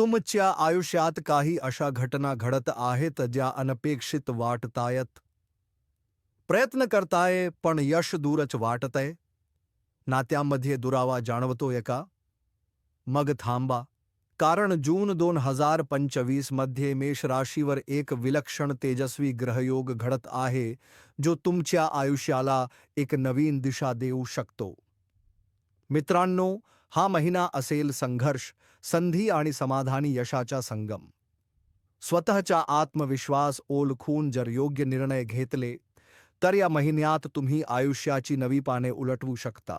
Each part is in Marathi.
तुमच्या आयुष्यात काही अशा घटना घडत आहेत ज्या अनपेक्षित वाटतायत? प्रयत्न करताय पण यश दूरच वाटतंय? नात्यामध्ये दुरावा जाणवतोय का? मग थांबा. कारण जून दोन हजार पंचवीसमध्ये मेष राशीवर एक विलक्षण तेजस्वी ग्रहयोग घडत आहे जो तुमच्या आयुष्याला एक नवीन दिशा देऊ शकतो. मित्रांनो हा महिना असेल संघर्ष. संधी आणि समाधानी यशाचा संगम. स्वतःचा आत्मविश्वास ओळखून जर योग्य निर्णय घेतले तर या महिन्यात तुम्ही आयुष्याची नवी पाने उलटवू शकता.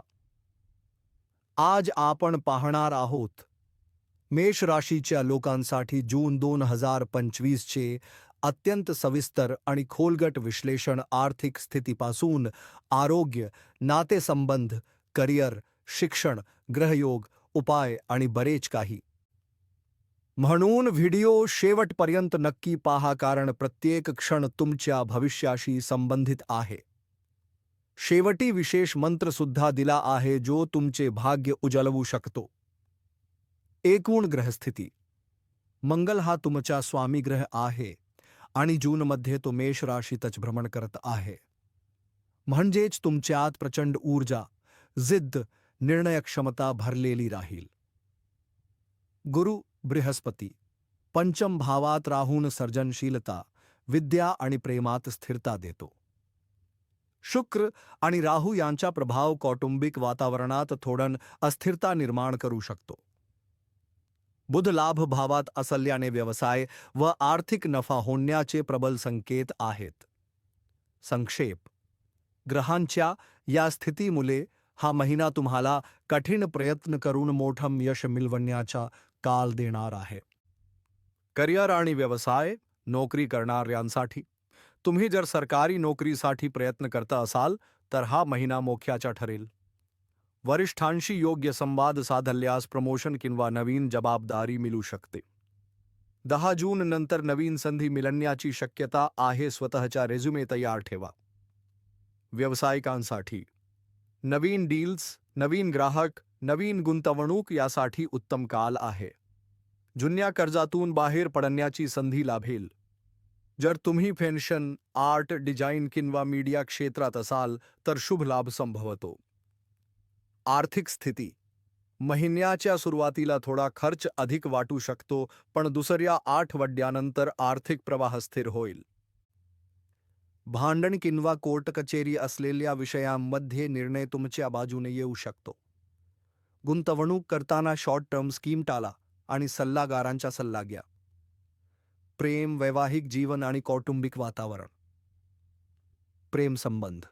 आज आपण पाहणार आहोत मेष राशीच्या लोकांसाठी जून दोन हजार पंचवीसचे अत्यंत सविस्तर आणि खोलगट विश्लेषण आर्थिक स्थितीपासून आरोग्य नातेसंबंध करिअर शिक्षण ग्रहयोग उपाय आणि बरेच काही. म्हणून व्हिडिओ शेवटपर्यंत नक्की पाहा कारण प्रत्येक क्षण तुमच्या भविष्याशी संबंधित आहे. शेवटी विशेष मंत्र सुद्धा दिला आहे जो तुमचे भाग्य उजलवू शकतो. एकूण ग्रहस्थिती. मंगल हा तुमचा स्वामी ग्रह आहे आणि जूनमध्ये तो मेष राशीतच भ्रमण करत आहे. म्हणजेच तुमच्यात प्रचंड ऊर्जा जिद्द निर्णयक्षमता भरलेली राहील. गुरु बृहस्पती पंचम भावात राहून सर्जनशीलता विद्या आणि प्रेमात स्थिरता देतो. शुक्र आणि राहू यांचा प्रभाव कौटुंबिक वातावरणात थोडण अस्थिरता निर्माण करू शकतो. बुध लाभ भावात असल्याने व्यवसाय व आर्थिक नफा होण्याचे प्रबल संकेत आहेत. संक्षेप ग्रहांच्या या स्थितीमुळे हा महिना तुम्हाला कठीण प्रयत्न करून मोठं यश मिळवण्याचा काल देणार आहे. करिअर आणि व्यवसाय नोकरी करणाऱ्यांसाठी. तुम्ही जर सरकारी नोकरीसाठी प्रयत्न करता असाल तर हा महिना मोख्याचा ठरेल. वरिष्ठांशी योग्य संवाद साधल्यास प्रमोशन किंवा नवीन जबाबदारी मिळू शकते. दहा जून नंतर नवीन संधी मिळण्याची शक्यता आहे स्वतःच्या रेझ्युमे तयार ठेवा. व्यावसायिकांसाठी नवीन डील्स नवीन ग्राहक नवीन गुंतवणूक यासाठी उत्तम काल आहे. जुन्या कर्जातून बाहेर पडण्याची संधी लाभेल. जर तुम्ही फॅशन आर्ट डिझाईन किंवा मीडिया क्षेत्रात असाल तर शुभ लाभ संभवतो. आर्थिक स्थिती. महिन्याच्या सुरुवातीला थोडा खर्च अधिक वाटू शकतो पण दुसऱ्या आठवड्यानंतर आर्थिक प्रवाह स्थिर होईल. भांडण किंवा कोर्ट कचेरी असलेल्या विषयांमध्ये निर्णय तुमच्या बाजूने येऊ शकतो. गुंतवणूक करताना शॉर्ट टर्म स्कीम टाला आणि सल्लागारांचा सल्ला घ्या. प्रेम वैवाहिक जीवन आणि कौटुंबिक वातावरण. प्रेम संबंध.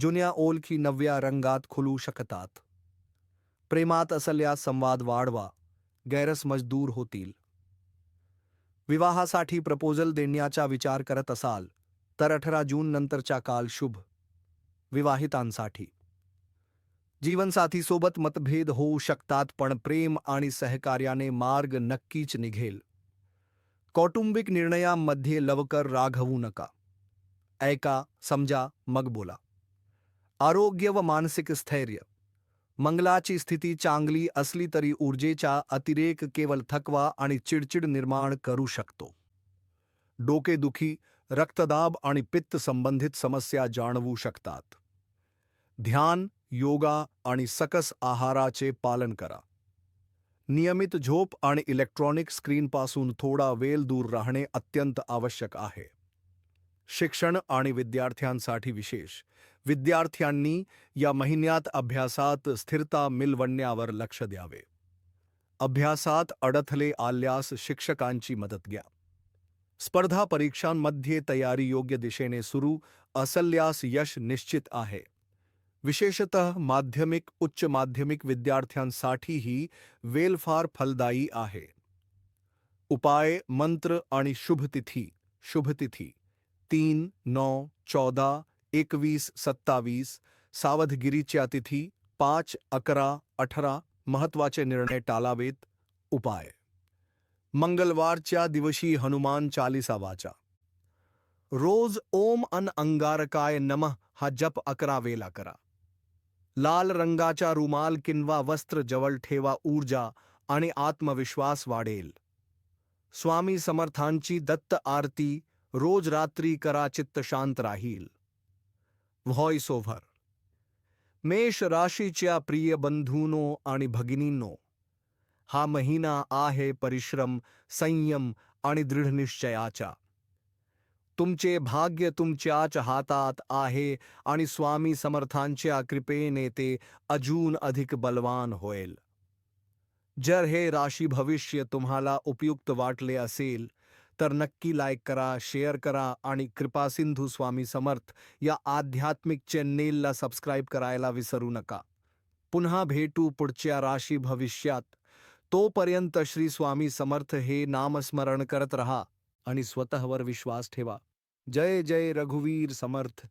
जुन्या ओलखी नव्या रंगात खुलू शकतात. प्रेमात असल्यास संवाद वाढवा गैरसमज दूर होतील. विवाहासाठी प्रपोजल देण्याचा विचार करत असाल तर अठरा जून नंतरचा काल शुभ. विवाहितांसाठी. जीवनसाथीसोबत मतभेद होऊ शकतात, पण प्रेम आणि सहकार्याने मार्ग नक्कीच निघेल. कौटुंबिक निर्णयामध्ये लवकर राघवू नका. ऐका, समजा, मग बोला. आरोग्य व मानसिक स्थैर्य. मंगलाची स्थिती चांगली असली तरी ऊर्जेचा अतिरेक केवळ थकवा आणि चिडचिड निर्माण करू शकतो. डोकेदुखी रक्तदाब आणि पित्त संबंधित समस्या जाणवू शकतात. ध्यान योगा आणि सकस आहाराचे पालन करा. नियमित झोप आणि इलेक्ट्रॉनिक स्क्रीनपासून थोडा वेळ दूर राहणे अत्यंत आवश्यक आहे. शिक्षण आणि विद्यार्थ्यांसाठी विशेष विद्यार्थ्यांनी या महिन्यात अभ्यासात स्थिरता मिळवण्यावर लक्ष द्यावे. अभ्यासात अडथळे आल्यास शिक्षकांची मदत घ्या. स्पर्धा परीक्षांमध्ये तयारी योग्य दिशेने सुरू, असल्यास यश निश्चित आहे. विशेषतः माध्यमिक, उच्च माध्यमिक विद्यार्थ्यांसाठीही वेल फार फलदायी आहे. उपाय, मंत्र आणि शुभतिथी शुभतिथी. तीन नौ चौदा, एकवीस, सत्तावीस, सावधगिरीच्या तिथी, पाच, अकरा, अठरा महत्वाचे निर्णय टाळावेत उपाय मंगलवारच्या दिवशी हनुमान चालिसा वाचा रोज ओम अन अंगारकाय नमः हा जप अकरा वेला करा. लाल रंगाचा रुमाल किंवा वस्त्र जवळ ठेवा ऊर्जा आणि आत्मविश्वास वाढेल. स्वामी समर्थांची दत्त आरती रोज रात्री करा चित्त शांत राहील. व्हॉइस ओव्हर मेष राशीच्या प्रिय बंधूनो आणि भगिनींनो हा महिना आहे परिश्रम संयम आणि दृढनिश्चयाचा तुमचे भाग्य तुमच्याच हातात आहे आणि स्वामी समर्थांच्या कृपेने ते अजून अधिक बलवान होईल. जर हे राशी भविष्य तुम्हाला उपयुक्त वाटले असेल तर नक्की लाईक करा शेअर करा आणि कृपासिंधू स्वामी समर्थ या आध्यात्मिक चॅनेलला सबस्क्राईब करायला विसरू नका. पुन्हा भेटू पुढच्या राशी भविष्यात. तोपर्यंत श्री स्वामी समर्थ हे नामस्मरण करत रहा आणि स्वतःवर विश्वास ठेवा. जय जय रघुवीर समर्थ.